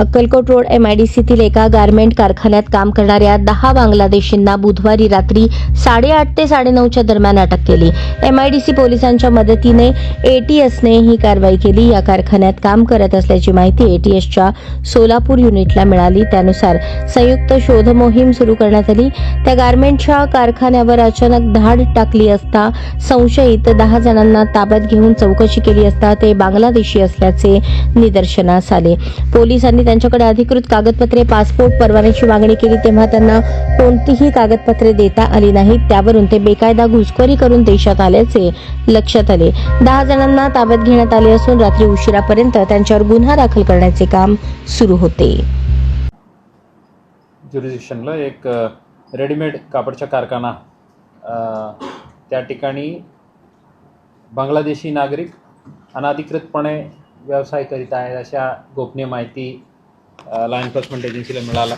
Akkalkot road एमआयडीसीतील एका garment कारखान्यात काम करणाऱ्या दहा बांगलादेशींना बुधवारी रात्री साडेआठ ते साडेनऊच्या दरम्यान अटक केली. एमआयडीसी पोलिसांच्या मदतीने एटीएसने ही कारवाई केली. या कारखान्यात काम करत असल्याची माहिती एटीएसच्या सोलापूर युनिटला मिळाली. त्यानुसार संयुक्त शोध मोहीम सुरू करण्यात आली. त्या गारमेंटच्या कारखान्यावर अचानक धाड टाकली असता संशयित दहा जणांना ताब्यात घेऊन चौकशी केली असता ते बांगलादेशी असल्याचे निदर्शनास आले. पोलिसांनी त्यांच्याकडे अधिकृत कागदपत्रे पासपोर्ट परवान्याची मागणी केली तेव्हा त्यांना कोणतीही कागदपत्रे देता आली नाहीत. त्यावरून ते बेकायदा घुसखोरी करून देशात आल्याचे लक्षात आले. दहा जणांना ताब्यात घेण्यात आले असून रात्री उशिरापर्यंत त्यांच्यावर गुन्हा दाखल करण्याचे काम सुरू होते. एक रेडीमेड कापडचा कारखाना त्या ठिकाणी बांगलादेशी नागरिक अनाधिकृतपणे व्यवसाय करीत आहेत अशा गोपनीय माहिती लॉ एन्फोर्समेंट एजन्सीला मिळाला.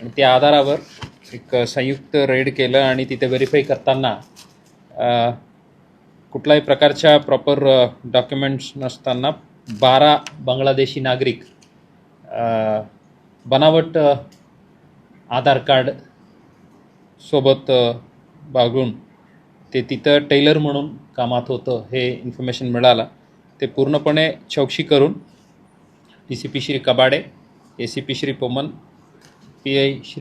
आणि त्या आधारावर एक संयुक्त रेड केलं आणि तिथे व्हेरीफाय करताना कुठल्याही प्रकारच्या प्रॉपर डॉक्युमेंट्स नसताना बारा बांगलादेशी नागरिक बनावट आधार कार्ड सोबत बागून ते तिथं टेलर म्हणून कामात होतं हे इन्फॉर्मेशन मिळालं. ते पूर्णपणे चौकशी करून D C P Shri Kabade A C P Shri Poman P I Shri